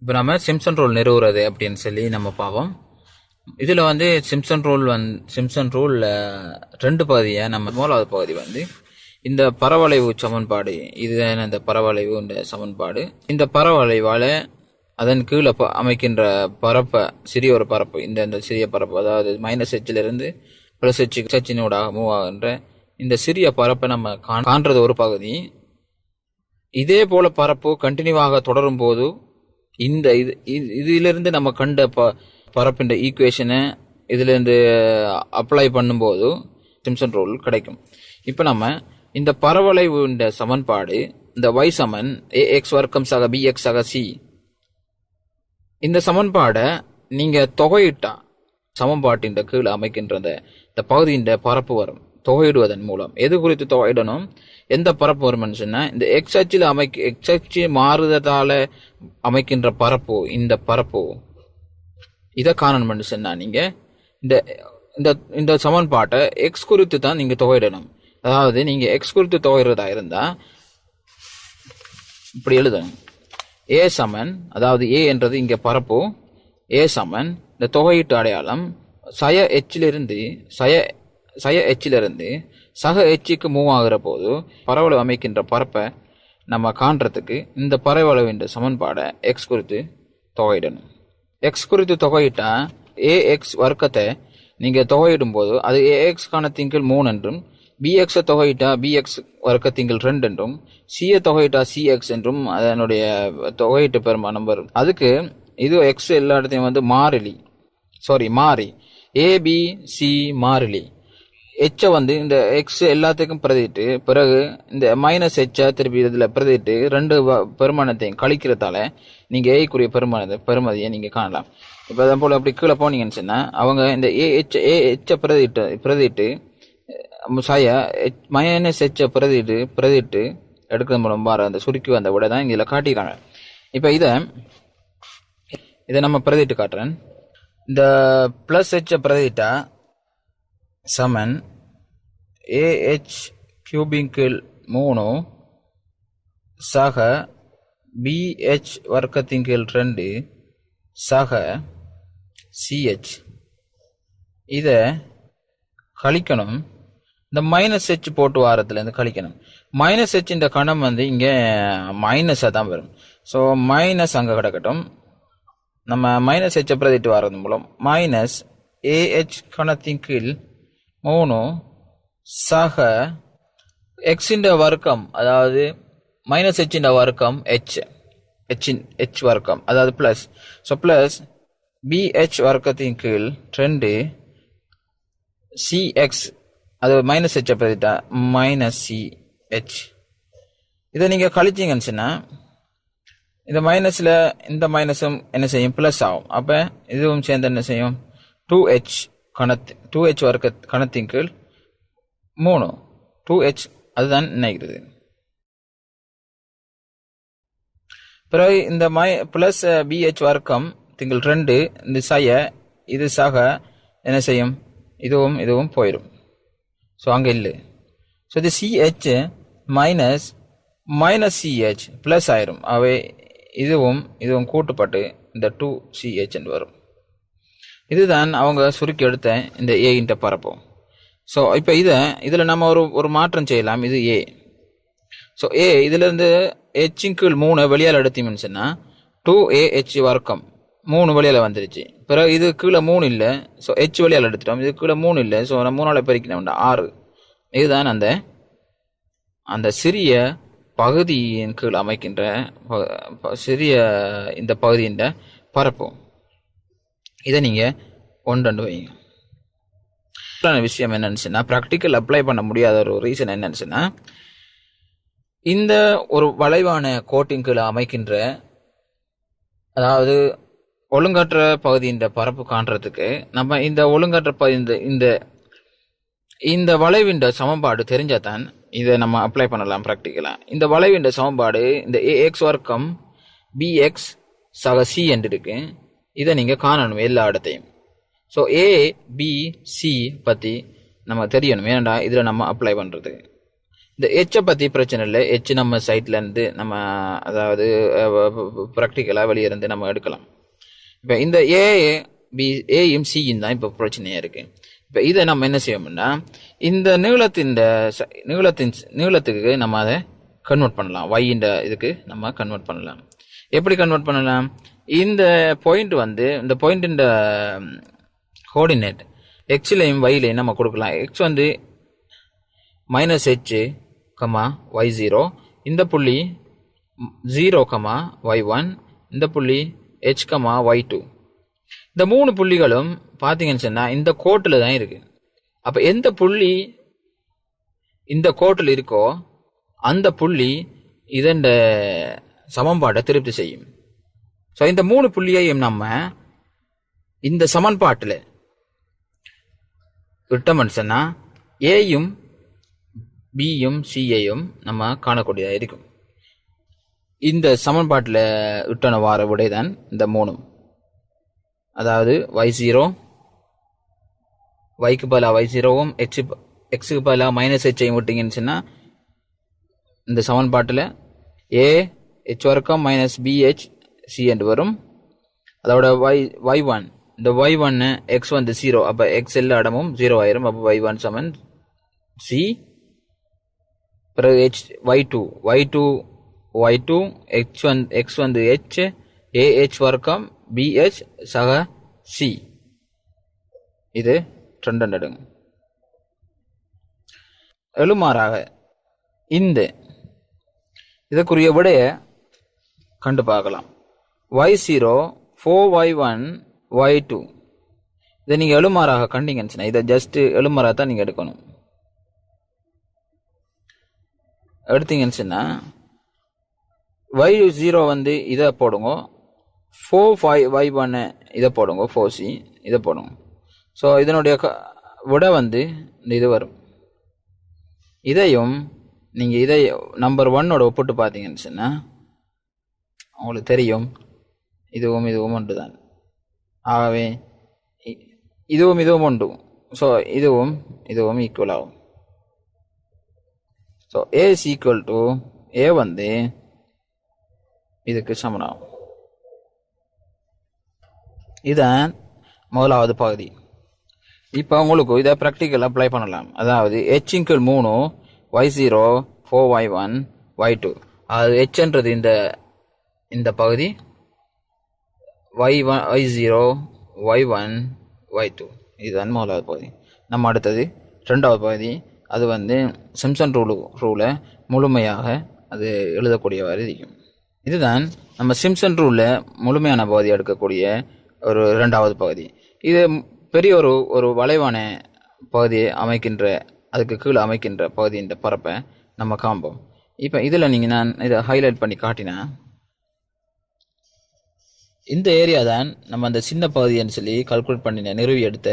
இப்போ நம்ம Simpson rule நிறுவுறது அப்படின்னு சொல்லி நம்ம பார்ப்போம் இதில் வந்து சிம்சன் ரூல் வந் சிம்சன் ரூலில் ரெண்டு பகுதியை நம்ம மூலாவது பகுதி வந்து இந்த பரவளைவு சமன்பாடு இதுதான் இந்த பரவளைவு இந்த சமன்பாடு. இந்த பரவளைவால் அதன் கீழே ப- அமைக்கின்ற பரப்பை சிறிய ஒரு பரப்பு இந்த இந்த சிறிய பரப்பு அதாவது மைனஸ் ஹெச்சிலிருந்து ப்ளஸ் ஹெச்சு ஹெச்சினூடாக மூவ் ஆகின்ற இந்த சிறிய பரப்பை நம்ம காண்றது ஒரு பகுதி. இதே போல் பரப்பு கண்டினியூவாக தொடரும் போது இந்த இது இது- இதிலிருந்து நம்ம கண்ட ப பரப்பின்ற ஈக்குவேஷனை இதிலிருந்து அப்ளை பண்ணும்போது சிம்சன் ரூல் கிடைக்கும். இப்போ நம்ம இந்த பரவளைவுண்ட சமன்பாடு இந்த ஒய் சமன் ஏ எக்ஸ் வர்க்கம் சக பி எக்ஸ் சக சி இந்த சமன்பாடை நீங்கள் தொகையிட்டா சமன்பாட்டின் கீழே அமைக்கின்ற இந்த இந்த பகுதியின் பரப்பு வரும். தொகையிடுவதன் மூலம். எது குறித்து தொகையிடணும்? எந்த பரப்பு வரும்னு சொன்னால் இந்த எக்ஸ் அச்சில் அமைக்க எக்ஸ் அச்சு மாறுதலால் அமைக்கின்ற பரப்பு இந்த பரப்பு. இதை காணணும்னு சொன்னால் நீங்கள் இந்த இந்த இந்த சமன்பாட்டை எக்ஸ் குறித்து தான் நீங்கள் தொகையிடணும். அதாவது நீங்கள் எக்ஸ் குறித்து தொகையிடுறதா இருந்தால் இப்படி எழுதணும். ஏ சமன் அதாவது ஏ என்றது இங்கே பரப்பு. ஏ சமன் இந்த தொகையீட்டு அடையாளம் சய எச்சிலிருந்து சய சய எச்சிலிருந்து சக எச்சுக்கு மூவ் ஆகுற போது பரவளவு அமைக்கின்ற பரப்பை நம்ம காண்றதுக்கு இந்த பரவளவின் சமன்பாடை எக்ஸ் குறித்து தொகையிடணும். எக்ஸ் குறித்து தொகையிட்டா ஏ எக்ஸ் வர்க்கத்தை நீங்கள் தொகையிடும் போது அது ஏ எக்ஸ் மூணு என்றும் பிஎக்ஸை தொகையிட்டா பிஎக்ஸ் வர்க்கத்திங்கள் ரெண்டு என்றும் சிஏ தொகையிட்டா சிஎக்ஸ் என்றும் அதனுடைய தொகையிட்டு பெரும் நம்பர் அதுக்கு இது எக்ஸ் எல்லா இடத்தையும் வந்து மாறிலி. சாரி மாறி. ஏபி சி மாறிலி. எச்சை வந்து இந்த எக்ஸ் எல்லாத்துக்கும் பிரதிட்டு பிறகு இந்த மைனஸ் எச்சை திருப்பி இதில் பிரதிட்டு ரெண்டு வ- பெருமானத்தையும் கழிக்கிறதால நீங்கள் ஏக்குரிய பெருமானத்தை பெருமதியை நீங்கள் காணலாம். இப்போ அதே போல் அப்படி கீழே போனீங்கன்னு சொன்னால் அவங்க இந்த ஏ எச் ஏ எச்சை பிரதிட்டு பிரதிட்டு அஹ், ஹெச் மைனஸ் எச்சை பிரதிட்டு பிரதிட்டு எடுக்கிறது மூலம் வர அந்த சுருக்கி வந்த விட தான் இதில் காட்டிக்கிறாங்க இப்போ இதை இதை நம்ம பிரதிட்டு காட்டுறேன். இந்த ப்ளஸ் ஹெச்சை பிரதிட்டா சமன். ஏஹெச் கியூபிங்கில் கீழ் மூணு. சக பிஹெச் வர்க்கத்தின் கீழ் ரெண்டு. சக சிஹெச் இதை கழிக்கணும். இந்த மைனஸ் ஹெச் போட்டு வாரத்துலேருந்து கழிக்கணும். மைனஸ் ஹெச் இந்த கணம் வந்து இங்கே மைனஸாக தான் வரும். ஸோ மைனஸ் அங்கே கிடக்கட்டும். நம்ம மைனஸ் ஹெச்சை பிரதிட்டு வர்றது மூலம் மைனஸ் ஏஹெச் கணத்தின் கீழ் மூணு சக எக்ஸின் வர்க்கம் அதாவது மைனஸ் ஹெச்சின் வர்க்கம் ஹெச் ஹெச்சின் ஹெச் வர்க்கம் அதாவது ப்ளஸ் ஸோ ப்ளஸ் பிஹெச் வர்க்கத்தின் கீழ் ரெண்டு சிஎக்ஸ் அது மைனஸ் ஹெச்சை பிரதிட்டா மைனஸ் சிஹெச் இதை நீங்கள் கழிச்சீங்கன்னு சொன்னால் இந்த மைனஸில் இந்த மைனஸும் என்ன செய்யும்? ப்ளஸ் ஆகும். அப்போ இதுவும் சேர்ந்து என்ன செய்யும்? டூ ஹெச் கணத் டூ ஹெச் வர்க்க கணத்தின் கீழ் மூணு. டூ ஹெச் அதுதான் நினைக்கிறது. பிறகு இந்த மை ப்ளஸ் பிஹெச் வர்க்கம் திங்கள் ரெண்டு இந்த சய இது சக என்ன செய்யும்? இதுவும் இதுவும் போயிடும் ஸோ அங்கே இல்லை. ஸோ இது CH minus minus CH plus ஆயிரும். அவை இதுவும் இதுவும் கூட்டுப்பட்டு இந்த டூ சிஹெச் என்று வரும். இதுதான் அவங்க சுருக்கி எடுத்த இந்த ஏ இன்ட்ட பரப்போம். ஸோ இப்போ இதை இதில் நம்ம ஒரு ஒரு மாற்றம் செய்யலாம். இது ஏ ஸோ ஏ இதுலேருந்து ஹெச்சின் கீழ் மூணு வெளியால் எடுத்தீங்கன்னு சொன்னால் டூ ஏ ஹெச் வர்க்கம். மூணு வழியால் வந்துருச்சு. பிறகு இது கீழே மூணு இல்லை. ஸோ ஹெச் வெளியால் எடுத்துட்டோம். இது கீழே மூணு இல்லை. ஸோ நம்ம மூணால் பிரிக்கணும்டா ஆறு. இதுதான் அந்த அந்த சிறிய பகுதியின் கீழ் அமைக்கின்ற ப- ப- சிறிய இந்த பகுதியின் பரப்பும். இதை நீங்கள் ஒன்று வைங்க. முக்கியமான விஷயம் என்னன்னு ப்ராக்டிக்கல் அப்ளை பண்ண முடியாத ஒரு ரீசன் என்னன்னு இந்த ஒரு வளைவான கோட்டின் கீழே அமைக்கின்ற அதாவது ஒழுங்கற்ற பகுதியின் பரப்பு காண்றதுக்கு நம்ம இந்த ஒழுங்கற்ற பகுதி இந்த இந்த இந்த வளைவின் சமன்பாடு தெரிஞ்சாதான் இதை நம்ம அப்ளை பண்ணலாம் ப்ராக்டிக்கலாக இந்த வளைவின் சமன்பாடு இந்த ஏஎக்ஸ் வர்க்கம் பிஎக்ஸ் சக சி என்று இருக்குது இதை நீங்கள் காணணும் எல்லா இடத்தையும். ஸோ ஏ பி சி பற்றி நம்ம தெரியணும். ஏன்டா இதில் நம்ம அப்ளை பண்ணுறது இந்த எச்சை பற்றி பிரச்சனை இல்லை. எச் நம்ம சைட்லேருந்து நம்ம அதாவது ப்ராக்டிக்கலாக வெளியே இருந்து நம்ம எடுக்கலாம். இப்போ இந்த ஏ பி ஏயும் சியும் தான் இப்போ பிரச்சனையாக இருக்குது இப்போ இதை நம்ம என்ன செய்யணும்னா இந்த நீளத்தின் நீளத்தின் நீளத்துக்கு நம்ம அதை கன்வெர்ட் பண்ணலாம். ஒய்ன்ற இதுக்கு நம்ம கன்வெர்ட் பண்ணலாம். எப்படி கன்வெர்ட் பண்ணலாம்? இந்த பாயிண்ட் வந்து இந்த பாயிண்ட்டின் கோஆர்டினேட் எக்ஸ்லையும் ஒய்லையும் நம்ம கொடுக்கலாம். எக்ஸ் வந்து minus H comma Y zero இந்த புள்ளி ஜீரோ கமா ஒய் ஒன் இந்த புள்ளி ஹெச் கமா ஒய் டூ இந்த மூணு புள்ளிகளும் பார்த்தீங்கன்னு சொன்னால் இந்த கோட்டில் தான் இருக்குது அப்போ எந்த புள்ளி இந்த கோட்டில் இருக்கோ அந்த புள்ளி இதன் சமன்பாட்டை திருப்தி செய்யும். ஸோ இந்த மூணு புள்ளியையும் நம்ம இந்த சமன்பாட்டில் விட்டோம்னு சொன்னால் ஏயும் பியும் சிஏயும் நம்ம காணக்கூடியதாக இருக்கும். இந்த சமன்பாட்டில் விட்டன வார விடை தான் இந்த மூணும். அதாவது ஒய் ஜீரோ ஒய்க்கு பதிலாக ஒய் ஜீரோவும் எக்ஸு எக்ஸுக்கு பதிலாக மைனஸ் ஹெச்சையும் விட்டிங்கன்னு சொன்னால் இந்த சமன்பாட்டில் ஏ ஹெச் வர்க்கம் மைனஸ் பிஹெச் சி என்று வரும். அதோட ஒய் ஒய் ஒன் இந்த ஒய் ஒன்னு எக்ஸ் வந்து ஜீரோ அப்போ எக்ஸ் எல்லா இடமும் ஜீரோ ஆயிரும். அப்போ ஒய் ஒன் சமன் சி பிறகு H Y two Y two Y two H one X வந்து ஹெச் ஏஹெச் வர்க்கம் பிஹெச் சக சி இது ரெண்டு நடுங்க எழுமாறாக இந்த. இதற்குரிய விடைய கண்டு பார்க்கலாம் Y zero four Y one Y two இதை நீங்கள் எழுமாறாக கண்டிங்கன்னு சொன்னால் இதை ஜஸ்ட்டு எழுமாறாக தான் நீங்கள் எடுக்கணும். எடுத்தீங்கன்னு சொன்னால் ஒய் ஜீரோ வந்து இதை போடுங்க ஃபோர் ஃபைவ் ஒய் ஒன்று இதை போடுங்க ஃபோர் சி இதை போடுங்க. ஸோ இதனுடைய க விட வந்து இந்த இது வரும். இதையும் நீங்கள் இதை நம்பர் ஒன்னோட ஒப்பிட்டு பார்த்தீங்கன்னு சொன்னால் உங்களுக்கு தெரியும். இதுவும் இதுவும் ஒன்று தான் ஆகவே இதுவும் இதுவும் உண்டு ஸோ இதுவும் இதுவும் ஈக்குவல் ஆகும் so A is equal to A வந்து இதுக்கு சமனாகும் இதான் முதலாவது பகுதி இப்போ உங்களுக்கு இதை ப்ராக்டிக்கல் அப்ளை பண்ணலாம் அதாவது ஹெச்இங்கிள் மூணு Y zero four Y one Y two அது ஹெச்ன்றது இந்த இந்த பகுதி Y one Y zero Y one Y two இதுதான் முதலாவது பகுதி. நம்ம அடுத்தது ரெண்டாவது பகுதி. அது வந்து சிம்சன் ரூலு ரூலை முழுமையாக அது எழுதக்கூடியவாறு இருக்கும். இதுதான் நம்ம சிம்சன் ரூலில் முழுமையான பகுதி எடுக்கக்கூடிய ஒரு ரெண்டாவது பகுதி. இது பெரிய ஒரு ஒரு வளைவான பகுதியை அமைக்கின்ற அதுக்கு கீழே அமைக்கின்ற பகுதியின் பரப்பை நம்ம காம்போம் இப்போ இதில் நீங்கள் நான் இதை ஹைலைட் பண்ணி காட்டினா இந்த ஏரியா தான் நம்ம அந்த சின்ன பகுதின்னு சொல்லி கல்குலேட் பண்ணின நிறுவி எடுத்த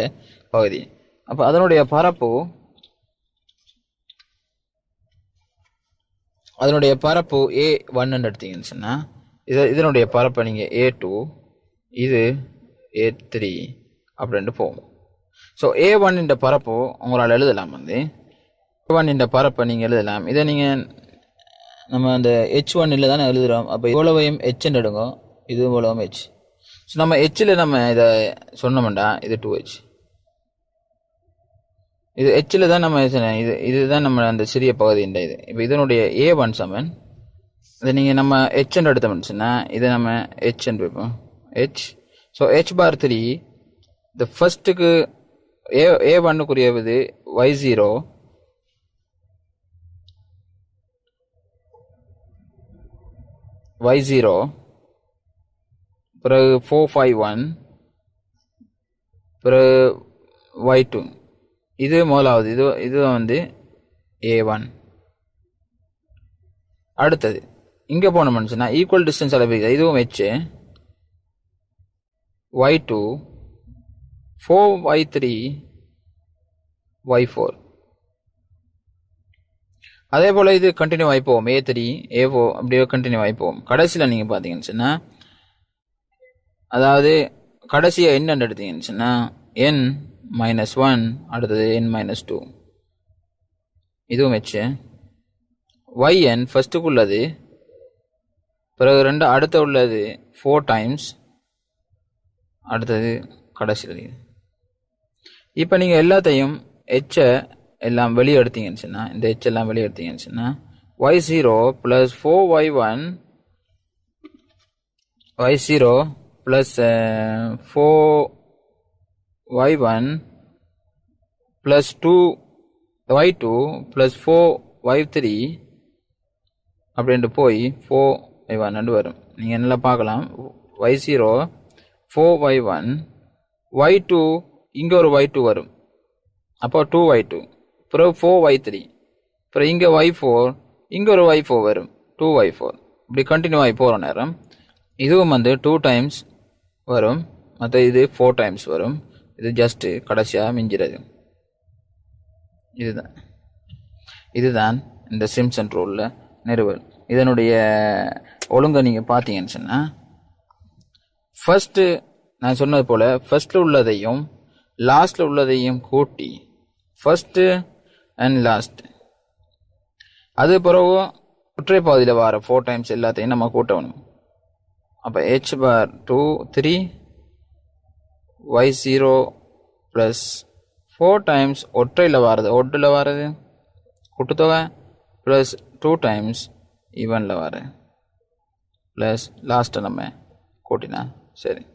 பகுதி. அப்போ அதனுடைய பரப்பு அதனுடைய பரப்பு ஏ ஒன்னு எடுத்தீங்கன்னு சொன்னால் இது இதனுடைய பரப்பை நீங்கள் ஏ டூ இது ஏ த்ரீ அப்படின்ட்டு போகும். ஸோ ஏ ஒன் இந்த பரப்பு உங்களால் எழுதலாம் வந்து. ஏ ஒன் இந்த பரப்பை நீங்கள் எழுதலாம். இதை நீங்கள் நம்ம அந்த ஹெச் ஒன்னில் தானே எழுதுகிறோம் அப்போ எவ்வளவையும் ஹெச்ன்னு எடுங்க. இது மூலம் ஹெச் ஸோ நம்ம ஹெச்சில் நம்ம இதை சொன்னோம்டா இது டூ ஹெச் இது ஹெச்சில் தான் நம்ம இது இது இதுதான் நம்ம அந்த சிறிய பகுதின்ற இது. இப்போ இதனுடைய ஏ ஒன் செவன் இதை நீங்கள் நம்ம ஹெச் என்று எடுத்த சொன்னால் இதை நம்ம ஹெச்ன்னு வைப்போம். H so H bar three இந்த ஃபர்ஸ்ட்டுக்கு ஏ ஏ ஒன்னுக்குரியது ஒய் ஜீரோ ஒய் ஜீரோ பிறகு ஃபோர் ஃபைவ் ஒன் பிறகு ஒய் டூ இது முதலாவது இது இது வந்து ஏ ஒன் அடுத்தது இங்கே போன சொன்னால் ஈக்குவல் டிஸ்டன்ஸ் அளவு இதுவும் வச்சு Y two four Y three Y four அதே போல் இது கண்டினியூ ஆகி போவோம் ஏ த்ரீ ஏ ஃபோர் அப்படியே கண்டினியூ ஆகி போவோம் கடைசியில் நீங்கள் பார்த்தீங்கன்னு சொன்னால் அதாவது கடைசியாக என்னன்னு எடுத்தீங்கன்னு சொன்னால் என் மைனஸ் ஒன் அடுத்தது என் மைனஸ் டூ இதுவும் வச்சு ஒய்என் ஃபஸ்ட்டுக்கு உள்ளது பிறகு ரெண்டு அடுத்த உள்ளது ஃபோர் டைம்ஸ் அடுத்தது கடைசியில். இப்போ நீங்கள் எல்லாத்தையும் எச்சை எல்லாம் வெளியே எடுத்தீங்கன்னு சொன்னால் இந்த எச் எல்லாம் வெளியே எடுத்தீங்கன்னு சொன்னால் Y zero plus four Y one Y zero plus four Y one plus two Y two plus four Y three அப்படின்ட்டு போய் ஃபோர் ஒய் ஒன் ரெண்டு வரும். நீங்கள் நல்லா பார்க்கலாம்? Y zero four Y one Y two இங்கே ஒரு ஒய் டூ வரும். அப்போ டூ ஒய் டூ அப்புறம் ஃபோர் ஒய் த்ரீ அப்புறம் இங்கே ஒய் ஃபோர் இங்கே ஒரு ஒய் ஃபோர் வரும். டூ ஒய் ஃபோர் இப்படி கண்டினியூ ஆகி போகிற நேரம். இதுவும் வந்து டூ டைம்ஸ் வரும். மற்ற இது ஃபோர் டைம்ஸ் வரும். இது ஜஸ்ட்டு கடைசியாக மிஞ்சிறது. இதுதான். இதுதான் இந்த சிம்சன் ரூலில் நிறுவல். இதனுடைய ஒழுங்கை நீங்கள் பார்த்தீங்கன்னு சொன்னால் ஃபர்ஸ்ட்டு நான் சொன்னது போல் ஃபர்ஸ்ட்டில் உள்ளதையும் லாஸ்ட்டில் உள்ளதையும் கூட்டி ஃபர்ஸ்ட்டு அண்ட் லாஸ்ட் அது பிறகு ஒற்றை பாதியில் வர ஃபோர் டைம்ஸ் எல்லாத்தையும் நம்ம கூட்டணும். அப்போ H bar two three Y zero plus four times ஒற்றையில் வாரது. ஒட்டில் வாரது? கூட்டுத்தொகை? ப்ளஸ் டூ டைம்ஸ் ஈவனில் வர ப்ளஸ் லாஸ்ட்டை நம்ம கூட்டினா சரி.